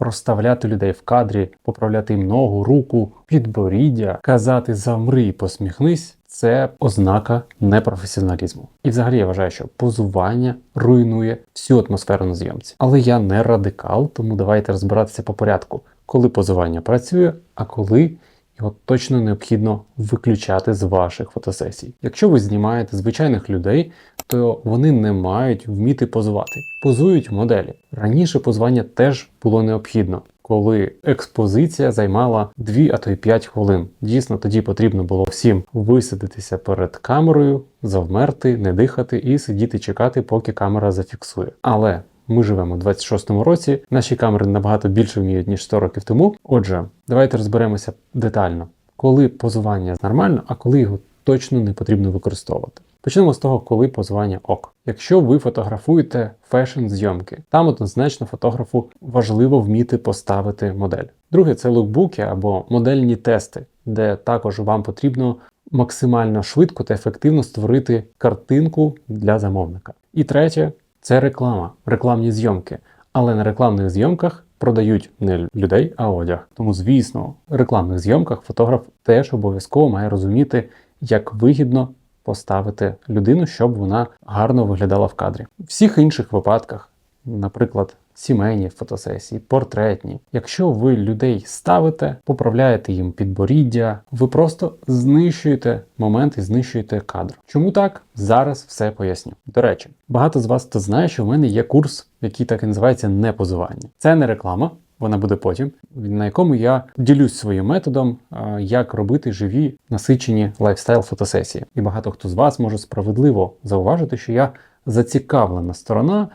розставляти людей в кадрі, поправляти їм ногу, руку, підборіддя, казати замри і посміхнись. Це ознака непрофесіоналізму. І взагалі я вважаю, що позування руйнує всю атмосферу на зйомці. Але я не радикал, тому давайте розбиратися по порядку, коли позування працює, а коли його точно необхідно виключати з ваших фотосесій. Якщо ви знімаєте звичайних людей, то вони не мають вміти позувати. Позують моделі. Раніше позування теж було необхідно. Коли експозиція займала 2, а то й 5 хвилин. Дійсно, тоді потрібно було всім висадитися перед камерою, завмерти, не дихати і сидіти чекати, поки камера зафіксує. Але ми живемо у 26-му році, наші камери набагато більше вміють, ніж 100 років тому. Отже, давайте розберемося детально, коли позування нормально, а коли його точно не потрібно використовувати. Почнемо з того, коли позування ок. Якщо ви фотографуєте фешн-зйомки, там однозначно фотографу важливо вміти поставити модель. Друге це лукбуки або модельні тести, де також вам потрібно максимально швидко та ефективно створити картинку для замовника. І третє це реклама, рекламні зйомки. Але на рекламних зйомках продають не людей, а одяг. Тому, звісно, в рекламних зйомках фотограф теж обов'язково має розуміти, як вигідно поставити людину, щоб вона гарно виглядала в кадрі. В всіх інших випадках, наприклад, сімейні фотосесії, портретні. Якщо ви людей ставите, поправляєте їм підборіддя, ви просто знищуєте момент і знищуєте кадр. Чому так? Зараз все поясню. До речі, багато з вас хто знає, що в мене є курс, який так і називається непозування. Це не реклама. Вона буде потім, на якому я ділюсь своїм методом, як робити живі насичені лайфстайл фотосесії. І багато хто з вас може справедливо зауважити, що я зацікавлена сторона,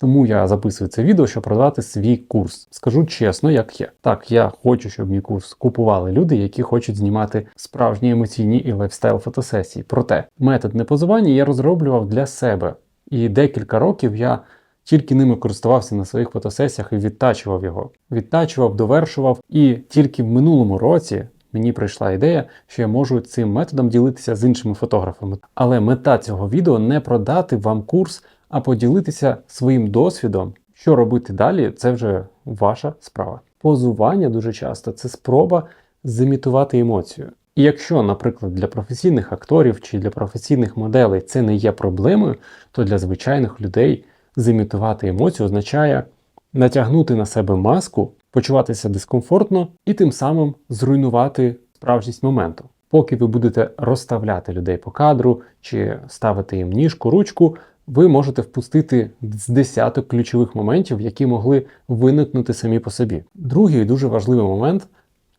тому я записую це відео, щоб продати свій курс. Скажу чесно, як є. Так, я хочу, щоб мій курс купували люди, які хочуть знімати справжні емоційні і лайфстайл фотосесії. Проте метод непозування я розроблював для себе. І декілька років я тільки ними користувався на своїх фотосесіях і відтачував його. Відтачував, довершував. І тільки в минулому році мені прийшла ідея, що я можу цим методом ділитися з іншими фотографами. Але мета цього відео не продати вам курс, а поділитися своїм досвідом. Що робити далі, це вже ваша справа. Позування дуже часто це спроба зимітувати емоцію. І якщо, наприклад, для професійних акторів чи для професійних моделей це не є проблемою, то для звичайних людей зимітувати емоцію означає натягнути на себе маску, почуватися дискомфортно і тим самим зруйнувати справжність моменту. Поки ви будете розставляти людей по кадру чи ставити їм ніжку, ручку, ви можете впустити з десяток ключових моментів, які могли виникнути самі по собі. Другий дуже важливий момент,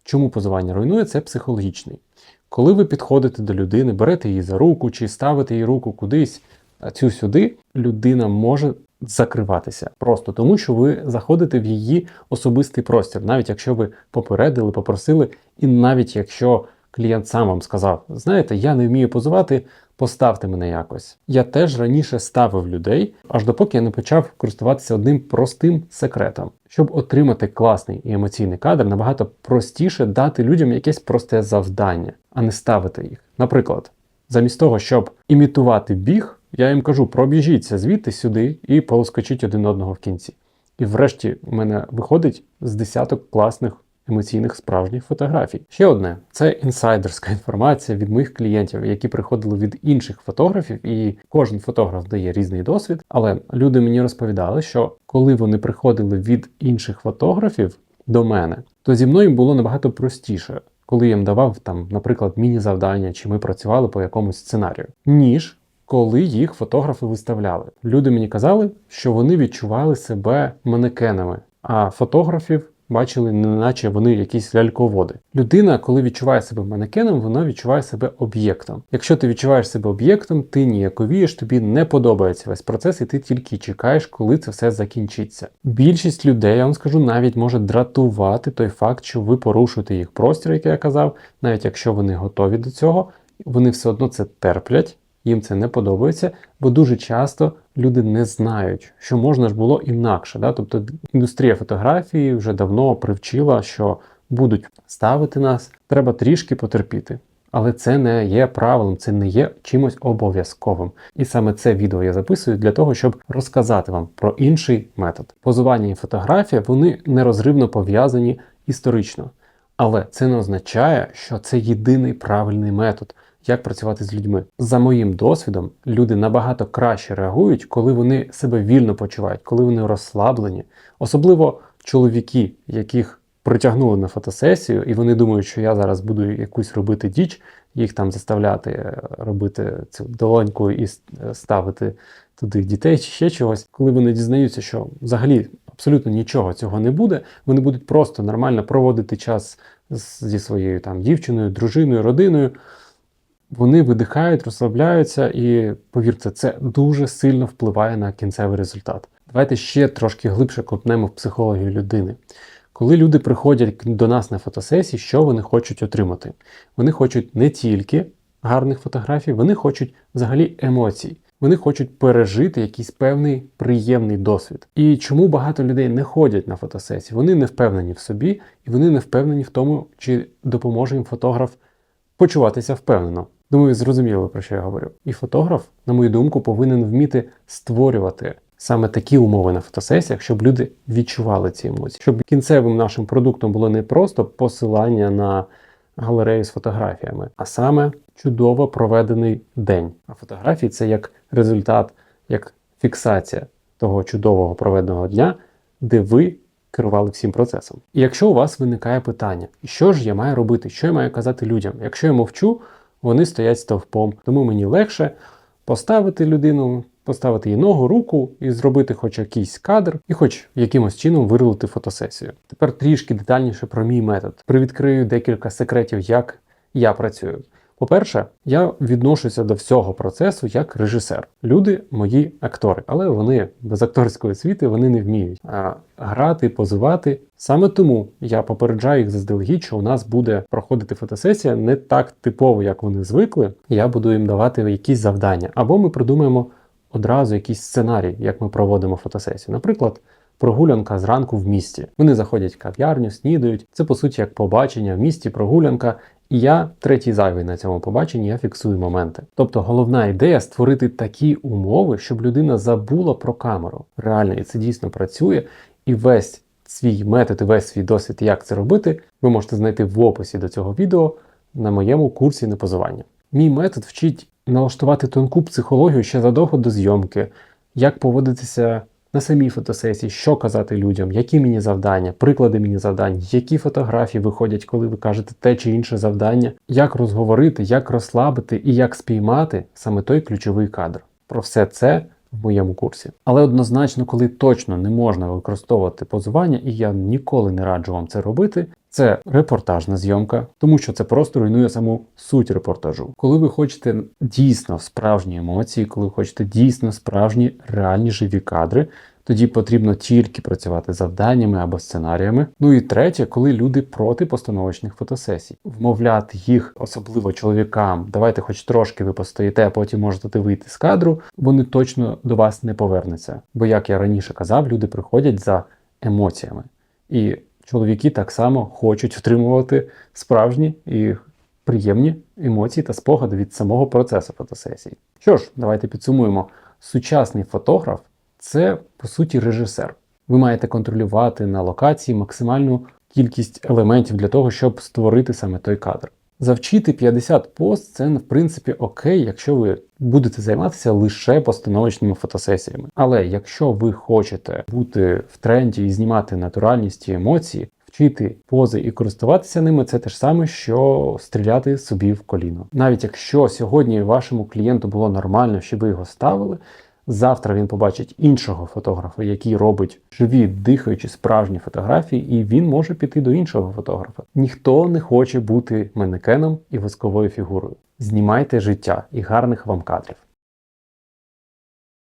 чому позування руйнує, це психологічний. Коли ви підходите до людини, берете її за руку чи ставите її руку кудись, цю сюди, людина може закриватися просто тому, що ви заходите в її особистий простір, навіть якщо ви попередили, попросили, і навіть якщо клієнт сам вам сказав: знаєте, я не вмію позувати, поставте мене якось. Я теж раніше ставив людей, аж допоки я не почав користуватися одним простим секретом. Щоб отримати класний і емоційний кадр, набагато простіше дати людям якесь просте завдання, а не ставити їх. Наприклад, замість того, щоб імітувати біг, я їм кажу, пробіжіться звідти сюди і полоскочіть один одного в кінці. І врешті у мене виходить з десяток класних емоційних справжніх фотографій. Ще одне це інсайдерська інформація від моїх клієнтів, які приходили від інших фотографів, і кожен фотограф дає різний досвід. Але люди мені розповідали, що коли вони приходили від інших фотографів до мене, то зі мною було набагато простіше. Коли я їм давав там, наприклад, міні-завдання, чи ми працювали по якомусь сценарію, ніж коли їх фотографи виставляли. Люди мені казали, що вони відчували себе манекенами, а фотографів бачили, неначе вони якісь ляльководи. Людина, коли відчуває себе манекеном, вона відчуває себе об'єктом. Якщо ти відчуваєш себе об'єктом, ти ніяковієш, тобі не подобається весь процес, і ти тільки чекаєш, коли це все закінчиться. Більшість людей, я вам скажу, навіть може дратувати той факт, що ви порушуєте їх простір, як я казав, навіть якщо вони готові до цього, вони все одно це терплять їм це не подобається, бо дуже часто люди не знають, що можна ж було інакше. Да? Тобто індустрія фотографії вже давно привчила, що будуть ставити нас, треба трішки потерпіти. але це не є правилом, це не є чимось обов'язковим. І саме це відео я записую для того, щоб розказати вам про інший метод. Позування і фотографія вони нерозривно пов'язані історично. Але це не означає, що це єдиний правильний метод, як працювати з людьми. За моїм досвідом, люди набагато краще реагують, коли вони себе вільно почувають, коли вони розслаблені, особливо чоловіки, яких притягнули на фотосесію, і вони думають, що я зараз буду якусь робити діч, їх там заставляти е, робити цю долоньку і е, ставити туди дітей чи ще чогось. Коли вони дізнаються, що взагалі абсолютно нічого цього не буде, вони будуть просто нормально проводити час зі своєю там дівчиною, дружиною, родиною. Вони видихають, розслабляються, і повірте, це дуже сильно впливає на кінцевий результат. Давайте ще трошки глибше копнемо в психологію людини. Коли люди приходять до нас на фотосесії, що вони хочуть отримати? Вони хочуть не тільки гарних фотографій, вони хочуть взагалі емоцій. Вони хочуть пережити якийсь певний приємний досвід. І чому багато людей не ходять на фотосесії? Вони не впевнені в собі, і вони не впевнені в тому, чи допоможе їм фотограф почуватися впевнено. Думаю, зрозуміло, про що я говорю. І фотограф, на мою думку, повинен вміти створювати саме такі умови на фотосесіях, щоб люди відчували ці емоції, щоб кінцевим нашим продуктом було не просто посилання на галерею з фотографіями, а саме чудово проведений день. А фотографії це як результат, як фіксація того чудового проведеного дня, де ви керували всім процесом. І якщо у вас виникає питання, що ж я маю робити, що я маю казати людям? Якщо я мовчу, вони стоять стовпом. Тому мені легше поставити людину, поставити їй ногу, руку і зробити хоч якийсь кадр, і хоч якимось чином вирулити фотосесію. Тепер трішки детальніше про мій метод. Привідкрию декілька секретів, як я працюю. По-перше, я відношуся до всього процесу як режисер. Люди мої актори, але вони без акторської освіти вони не вміють а, грати, позувати. Саме тому я попереджаю їх заздалегідь, що у нас буде проходити фотосесія не так типово, як вони звикли. Я буду їм давати якісь завдання, або ми придумаємо одразу якийсь сценарій, як ми проводимо фотосесію. Наприклад. Прогулянка зранку в місті. Вони заходять в кав'ярню, снідають. Це по суті як побачення в місті, прогулянка. І я третій зайвий на цьому побаченні, я фіксую моменти. Тобто головна ідея створити такі умови, щоб людина забула про камеру. Реально, і це дійсно працює. І весь свій метод, і весь свій досвід, як це робити, ви можете знайти в описі до цього відео на моєму курсі непозування. Мій метод вчить налаштувати тонку психологію ще задовго до зйомки, як поводитися на самій фотосесії, що казати людям, які мені завдання, приклади мені завдань, які фотографії виходять, коли ви кажете те чи інше завдання, як розговорити, як розслабити і як спіймати саме той ключовий кадр. Про все це в моєму курсі. Але однозначно, коли точно не можна використовувати позування, і я ніколи не раджу вам це робити. Це репортажна зйомка, тому що це просто руйнує саму суть репортажу. Коли ви хочете дійсно справжні емоції, коли ви хочете дійсно справжні реальні живі кадри, тоді потрібно тільки працювати завданнями або сценаріями. Ну і третє, коли люди проти постановочних фотосесій, вмовляти їх, особливо чоловікам, давайте хоч трошки ви постоїте, а потім можете вийти з кадру, вони точно до вас не повернуться. Бо, як я раніше казав, люди приходять за емоціями. І чоловіки так само хочуть отримувати справжні і приємні емоції та спогади від самого процесу фотосесії. Що ж, давайте підсумуємо. Сучасний фотограф це по суті режисер. Ви маєте контролювати на локації максимальну кількість елементів для того, щоб створити саме той кадр. Завчити 50 пост це в принципі окей, якщо ви будете займатися лише постановочними фотосесіями. Але якщо ви хочете бути в тренді і знімати натуральність і емоції, вчити пози і користуватися ними це те ж саме, що стріляти собі в коліно. Навіть якщо сьогодні вашому клієнту було нормально, що ви його ставили. Завтра він побачить іншого фотографа, який робить живі, дихаючі справжні фотографії, і він може піти до іншого фотографа. Ніхто не хоче бути манекеном і восковою фігурою. Знімайте життя і гарних вам кадрів.